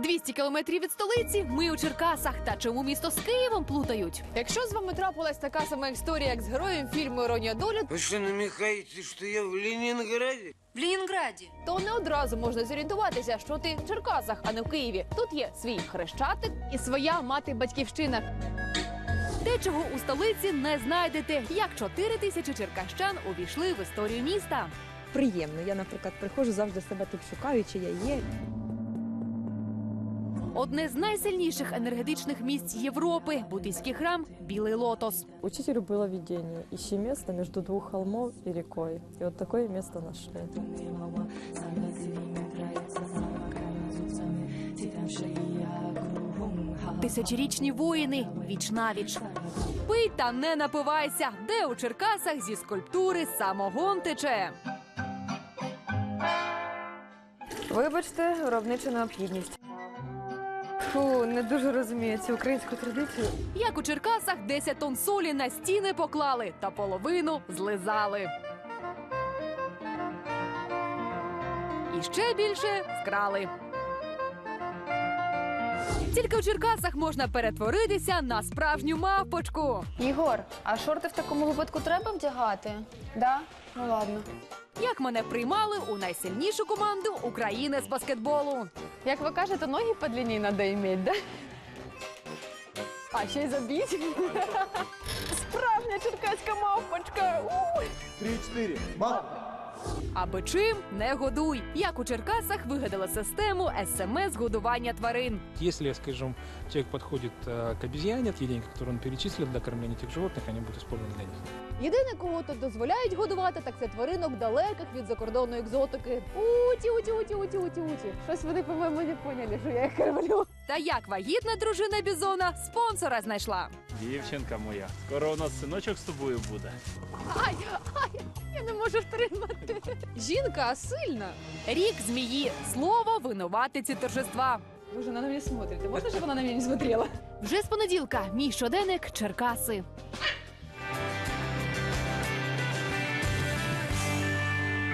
200 кілометрів від столиці. Ми у Черкасах. Та чому місто з Києвом плутають? Якщо з вами трапилась така сама історія, як з героєм фільму Іронія долі, Вы что, намекаете, что я в Ленинграде? В Ленинграде. то не одразу можна зорієнтуватися, що ти в Черкасах, а не в Києві. Тут є свій хрещатик і своя мати батьківщина. Те, чого у столиці не знайдете, як 4 тисячі черкащан увійшли в історію міста. приємно. Я, наприклад, приходжу завжди себе тут шукаю, чи я є. Одне з найсильніших енергетичних місць Європи буддийський храм Білий Лотос. Учителю было видение. Ищи место между двух холмов и рекой. И вот такое место нашли. Тисячорічні воїни віч навіч. Пий та не напивайся, де у Черкасах зі скульптури самогон тече. Вибачте, виробнича необхідність. Фу, не дуже розумію цю українську традицію. Як у Черкасах 10 тонн солі на стіни поклали та половину злизали. І ще більше вкрали. Тільки в Черкасах можна перетворитися на справжню мавпочку. Ігор, а шорти в такому випадку треба вдягати? Да? Ну ладно. Як мене приймали у найсильнішу команду України з баскетболу. Як ви кажете, ноги подлиннее надо иметь, да? А, ще й забіть. Справжня черкаська мавпочка. Уй! Три-четыре. Мам! Аби чим не годуй. Як у Черкасах вигадали систему смс годування тварин. Если, скажем, человек подходит э, к обезьяне, те деньги, которые он перечислил для кормления этих животных, они будут использованы для них. Єдине, кого тут дозволяють годувати, так це тваринок далеких від закордонної екзотики. Уті, уті, уті, уті, уті, уті. Щось вони, по-моєму, не поняли, що я їх кормлю. Та як вагітна дружина Бізона спонсора знайшла. Дівчинка моя, скоро у нас синочок з тобою буде. Ай, ай, я не можу втримати. Жінка сильна. Рік змії. Слово винуватиці торжества. Ви вже на мене смотрите. Можна, щоб вона на мене не смотрела? Вже з понеділка мій щоденник Черкаси.